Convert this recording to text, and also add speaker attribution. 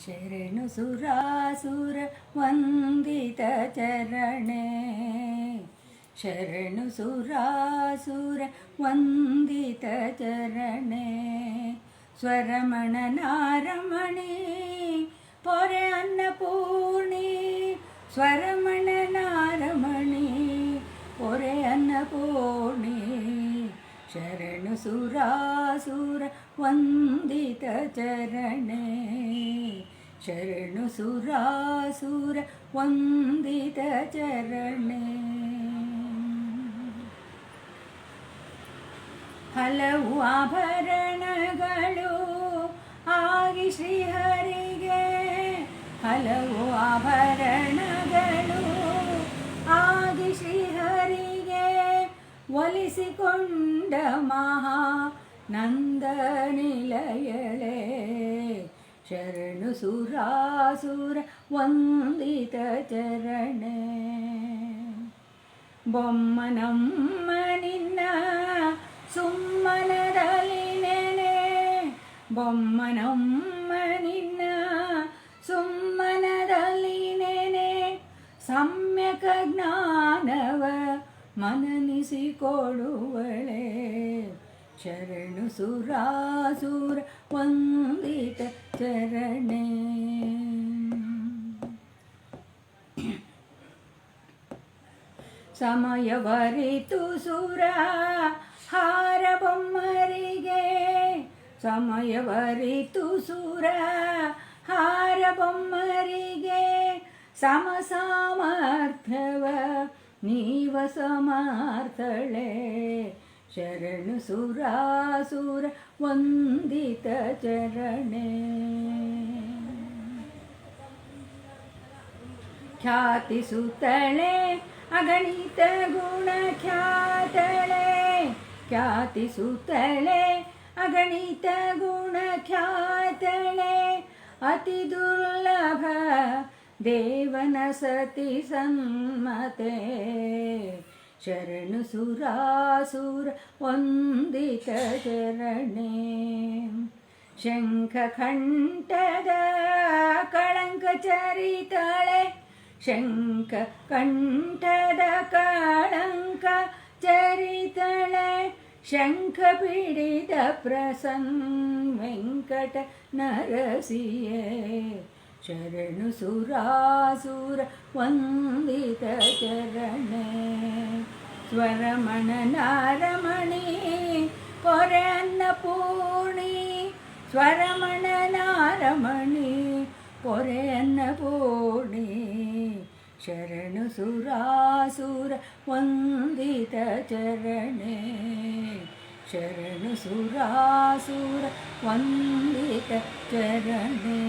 Speaker 1: ಶರಣು ಸುರಾಸುರ ವಂದಿತ ಚರಣೆ ಶರಣು ಸುರಾಸುರ ವಂದಿತ ಚರಣೆ ಸ್ವರಮಣ ನಾರಮಣಿ ಪೊರೆ ಅನ್ನಪೂರ್ಣಿ ಸ್ವರಮಣ ನಾರಮಣಿ ಪೊರೆ ಅನ್ನಪೂರ್ಣಿ ಶರಣು ಸುರಾಸುರ ವಂದಿತ ಚರಣೆ. ಶರಣು ಸುರಾಸುರ ವಂದಿತ ಚರಣೆ. ಹಲವು ಆಭರಣಗಳು ಆಗಿ ಶ್ರೀಹರಿಗೆ ಹಲವು ಆಭರಣಗಳು ನಿಲಯಳೆ ಶರಣು ಸುರಾಸುರ ವಂದಿತ ಚರಣೆ. ಬೊಮ್ಮನಮ್ಮ ನಿನ್ನ ಸುಮ್ಮನದಲ್ಲಿ ನೆನೆ. ಬೊಮ್ಮನಮ್ಮ ನಿನ್ನ ಸುಮ್ಮನದಲ್ಲಿ ನೆನೆ. ಸಮ್ಯಕ ಜ್ಞಾನವ ಮನನಿಸಿಕೊಡುವಳೆ. ಶರಣು ಸುರಾಸುರ ವಂದಿತ ಚರಣೆ. ಸಮಯವರಿತು ಸುರ, ಹಾರ ಬೊಮ್ಮರಿಗೆ. ಸಮಯವರಿತು ಸುರ, ಹಾರ ಬೊಮ್ಮರಿಗೆ. ಸಮ ಸಾಮರ್ಥ್ಯವ ನೀವ ಸಮಾರ್ಥಳೆ, ಶರಣು ಸುರಾಸುರ ವಂದಿತ ಚರಣೆ. ಖ್ಯಾತಿ ಸುತ್ತಳೆ ಅಗಣಿತ ಗುಣ ಖ್ಯಾತಳೆ. ಖ್ಯಾತಿ ಸುತ್ತಳೆ ಅಗಣಿತ ಗುಣ ಖ್ಯಾತಳೆ. ಅತಿ ದುರ್ಲಭ ದೇವನ ಸತಿ ಸನ್ಮತೆ. ಶರಣು ಸುರಾಸುರ ವಂದಿತ ಶರಣೆ. ಶಂಖ ಖಂಡದ ಕಳಂಕ ಚರಿತಾಳೆ. ಶಂಖ ಕಂಠದ ಕಳಂಕ ಚರಿತಳೆ. ಶಂಖ ಪಿಡಿದ ಪ್ರಸನ್ ವೆಂಕಟ ನರಸಿಯೇ. ಶರಣು ಸುರಾಸುರ ವಂದಿತ ಚರಣೆ ಸ್ವರಮಣ ನಾರಮಣಿ ಪೊರೆ ಅನ್ನಪೂರ್ಣಿ ಸ್ವರಮಣ ನಾರಮಣಿ ಪೊರೆ ಅನ್ನಪೂರ್ಣಿ ಶರಣು ಸುರಾಸುರ ವಂದಿತ ಚರಣೆ ಶರಣು ಸುರಾಸುರ ವಂದಿತ ಚರಣೆ